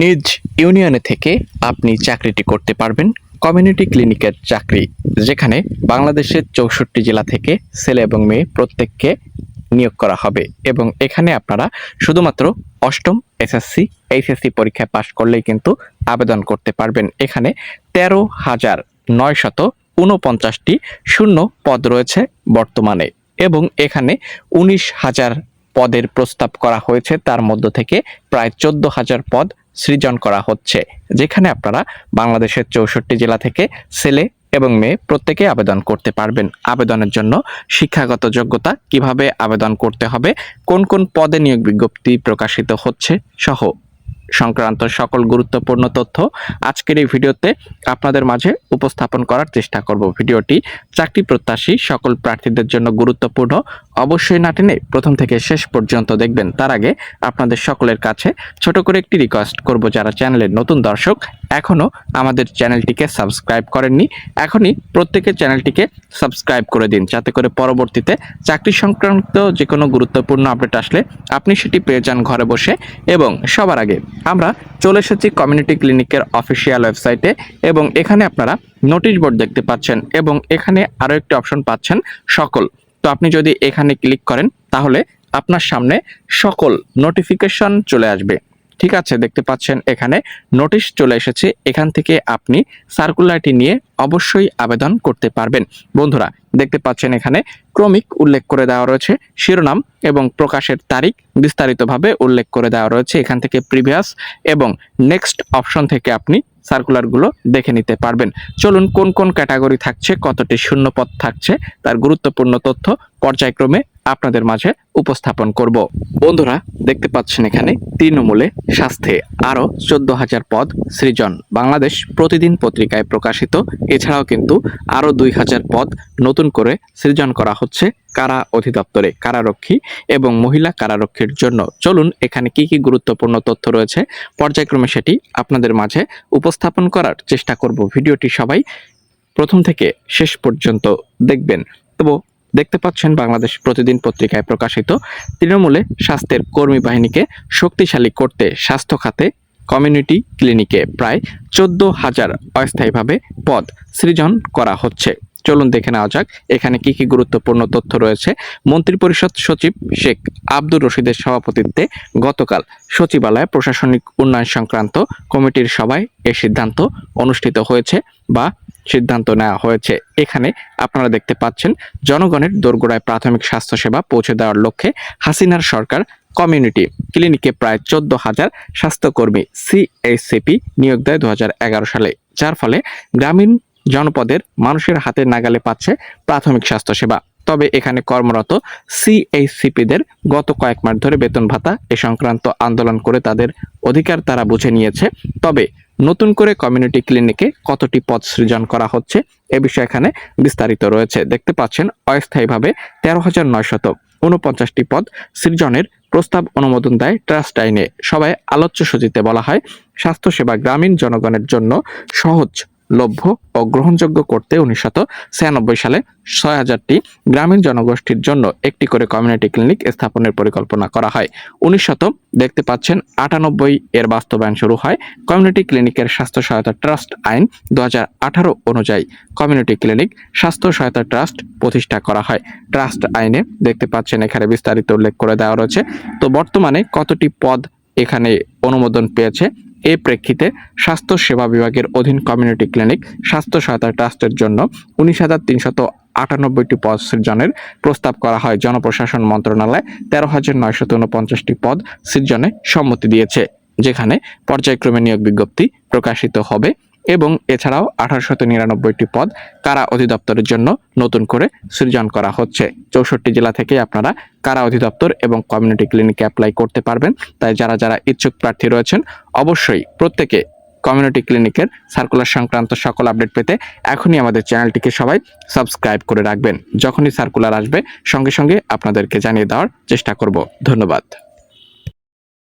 নিজ ইউনিয়নে থেকে আপনি চাকরিটি করতে পারবেন। কমিউনিটি ক্লিনিকের চাকরি, যেখানে বাংলাদেশের চৌষট্টি জেলা থেকে ছেলে এবং মেয়ে প্রত্যেককে নিয়োগ করা হবে এবং এখানে আপনারা শুধুমাত্র অষ্টম এসএসসি, এইচএসসি পরীক্ষায় পাশ করলেই কিন্তু আবেদন করতে পারবেন। এখানে তেরো হাজার নয়শত উনপঞ্চাশটি শূন্য পদ রয়েছে বর্তমানে এবং এখানে উনিশ হাজার পদের প্রস্তাব করা হয়েছে। তার মধ্য থেকে প্রায় চোদ্দ হাজার পদ সৃজন করা হচ্ছে, যেখানে আপনারা বাংলাদেশের চৌষট্টি জেলা থেকে ছেলে এবং মেয়ে প্রত্যেকে আবেদন করতে পারবেন। আবেদনের জন্য শিক্ষাগত যোগ্যতা কীভাবে আবেদন করতে হবে, কোন কোন পদে নিয়োগ বিজ্ঞপ্তি প্রকাশিত হচ্ছে সহ সংক্রান্ত সকল গুরুত্বপূর্ণ তথ্য আজকের এই ভিডিওতে আপনাদের মাঝে উপস্থাপন করার চেষ্টা করব। ভিডিওটি চাকরি প্রত্যাশী, সকল প্রার্থীদের জন্য গুরুত্বপূর্ণ। অবশ্যই না টেনে প্রথম থেকে শেষ পর্যন্ত দেখবেন। তার আগে আপনাদের সকলের কাছে ছোট করে একটি রিকোয়েস্ট করব যারা চ্যানেলের নতুন দর্শক এখনও আমাদের চ্যানেলটিকে সাবস্ক্রাইব করেননি, এখনই প্রত্যেকের চ্যানেলটিকে সাবস্ক্রাইব করে দিন, যাতে করে পরবর্তীতে চাকরি সংক্রান্ত যে কোনো গুরুত্বপূর্ণ আপডেট আসলে আপনি সেটি পেয়ে যান ঘরে বসে। এবং সবার আগে আমরা চলে এসেছি কমিউনিটি ক্লিনিকের অফিসিয়াল ওয়েবসাইটে এবং এখানে আপনারা নোটিশ বোর্ড দেখতে পাচ্ছেন এবং এখানে আরও একটি অপশন পাচ্ছেন সকল। তো আপনি যদি এখানে ক্লিক করেন, তাহলে আপনার সামনে সকল নোটিফিকেশন চলে আসবে। ঠিক আছে, দেখতে পাচ্ছেন এখানে নোটিশ চলে এসেছে। এখান থেকে আপনি সার্কুলারটি নিয়ে অবশ্যই আবেদন করতে পারবেন। বন্ধুরা, দেখতে পাচ্ছেন এখানে ক্রমিক উল্লেখ করে দেওয়া রয়েছে, শিরোনাম এবং প্রকাশের তারিখ বিস্তারিতভাবে উল্লেখ করে দেওয়া রয়েছে এখান থেকে প্রিভিয়াস এবং নেক্সট অপশন থেকে আপনি সার্কুলারগুলো দেখে নিতে পারবেন। চলুন, কোন কোন ক্যাটাগরি থাকছে, কতটি শূন্যপদ থাকছে, তার গুরুত্বপূর্ণ তথ্য পর্যায়ক্রমে আপনাদের মাঝে উপস্থাপন করব। বন্ধুরা, দেখতে পাচ্ছেন এখানে তৃণমূলে স্বাস্থ্যে আরও চোদ্দ হাজার পদ সৃজন। বাংলাদেশ প্রতিদিন পত্রিকায় প্রকাশিত। এছাড়াও কিন্তু আরও দুই হাজার পদ নতুন করে সৃজন করা হচ্ছে কারা অধিদপ্তরে, কারারক্ষী এবং মহিলা কারারক্ষীর জন্য। চলুন, এখানে কি কি গুরুত্বপূর্ণ তথ্য রয়েছে পর্যায়ক্রমে সেটি আপনাদের মাঝে উপস্থাপন করার চেষ্টা করব। ভিডিওটি সবাই প্রথম থেকে শেষ পর্যন্ত দেখবেন। তবু দেখতে পাচ্ছেন বাংলাদেশ প্রতিদিন পত্রিকায় প্রকাশিত তৃণমূলে স্বাস্থ্যের কর্মী বাহিনীকে শক্তিশালী করতে স্বাস্থ্য খাতে কমিউনিটি ক্লিনিকে প্রায় চোদ্দ হাজার অস্থায়ীভাবে পদ সৃজন করা হচ্ছে। চলুন দেখে নেওয়া যাক, এখানে কি কি গুরুত্বপূর্ণ তথ্য রয়েছে। মন্ত্রিপরিষদ সচিব শেখ আব্দুর রশিদের সভাপতিত্বে গতকাল সচিবালয়ে প্রশাসনিক উন্নয়ন সংক্রান্ত কমিটির সভায় এ সিদ্ধান্ত অনুষ্ঠিত হয়েছে বা সিদ্ধান্ত নেওয়া হয়েছে। এখানে আপনারা দেখতে পাচ্ছেন, জনগণের দোরগোড়ায় প্রাথমিক স্বাস্থ্যসেবা পৌঁছে দেওয়ার লক্ষ্যে হাসিনার সরকার কমিউনিটি ক্লিনিকে প্রায় চোদ্দ হাজার স্বাস্থ্যকর্মী সিএসসিপি নিয়োগ দেয় দু হাজার এগারো সালে, যার ফলে গ্রামীণ জনপদের মানুষের হাতে নাগালে পাচ্ছে প্রাথমিক স্বাস্থ্যসেবা। তবে এখানে কর্মরত সিএইচসিপিদের গত কয়েক মাস ধরে বেতন ভাতা এ সংক্রান্ত আন্দোলন করে তাদের অধিকার তারা বুঝে নিয়েছে। তবে নতুন করে কমিউনিটি ক্লিনিকে কতটি পদ সৃজন করা হচ্ছে এ বিষয়ে এখানে বিস্তারিত রয়েছে। দেখতে পাচ্ছেন, অস্থায়ীভাবে তেরো হাজার নয়শত উনপঞ্চাশটি পদ সৃজনের প্রস্তাব অনুমোদন দেয় ট্রাস্ট আইনে। সবাই আলোচ্য সূচিতে বলা হয়, স্বাস্থ্যসেবা গ্রামীণ জনগণের জন্য সহজ লভ্য ও গ্রহণযোগ্য করতে ছিয়ানব্বই সালে ছয় হাজারটি গ্রামীণ জনগোষ্ঠীর জন্য একটি করে কমিউনিটি ক্লিনিক স্থাপনের পরিকল্পনা করা হয়। উনিশশত দেখতে পাচ্ছেন আটানব্বই এর বাস্তবায়ন শুরু হয়। কমিউনিটি ক্লিনিকের স্বাস্থ্য সহায়তা ট্রাস্ট আইন দু হাজার আঠারো অনুযায়ী কমিউনিটি ক্লিনিক স্বাস্থ্য সহায়তা ট্রাস্ট প্রতিষ্ঠা করা হয়। ট্রাস্ট আইনে দেখতে পাচ্ছেন এখানে বিস্তারিত উল্লেখ করে দেওয়া রয়েছে। তো বর্তমানে কতটি পদ এখানে অনুমোদন পেয়েছে? এই প্রেক্ষিতে স্বাস্থ্য সেবা বিভাগের অধীন কমিউনিটি ক্লিনিক স্বাস্থ্য সহায়তা ট্রাস্টের জন্য উনিশ হাজার তিনশত আটানব্বইটি পদ সৃজনের প্রস্তাব করা হয়। জনপ্রশাসন মন্ত্রণালয় তেরো হাজার নয়শত উনপঞ্চাশটি পদ সৃজনে সম্মতি দিয়েছে, যেখানে পর্যায়ক্রমে নিয়োগ বিজ্ঞপ্তি প্রকাশিত হবে। এবং এছাড়াও আঠারোশত নিরানব্বইটি পদ কারা অধিদপ্তরের জন্য নতুন করে সৃজন করা হচ্ছে। চৌষট্টি জেলা থেকে আপনারা কারা অধিদপ্তর এবং কমিউনিটি ক্লিনিকে অ্যাপ্লাই করতে পারবেন। তাই যারা যারা ইচ্ছুক প্রার্থী রয়েছেন, অবশ্যই প্রত্যেকে কমিউনিটি ক্লিনিকের সার্কুলার সংক্রান্ত সকল আপডেট পেতে এখনই আমাদের চ্যানেলটিকে সবাই সাবস্ক্রাইব করে রাখবেন। যখনই সার্কুলার আসবে, সঙ্গে সঙ্গে আপনাদেরকে জানিয়ে দেওয়ার চেষ্টা করব। ধন্যবাদ।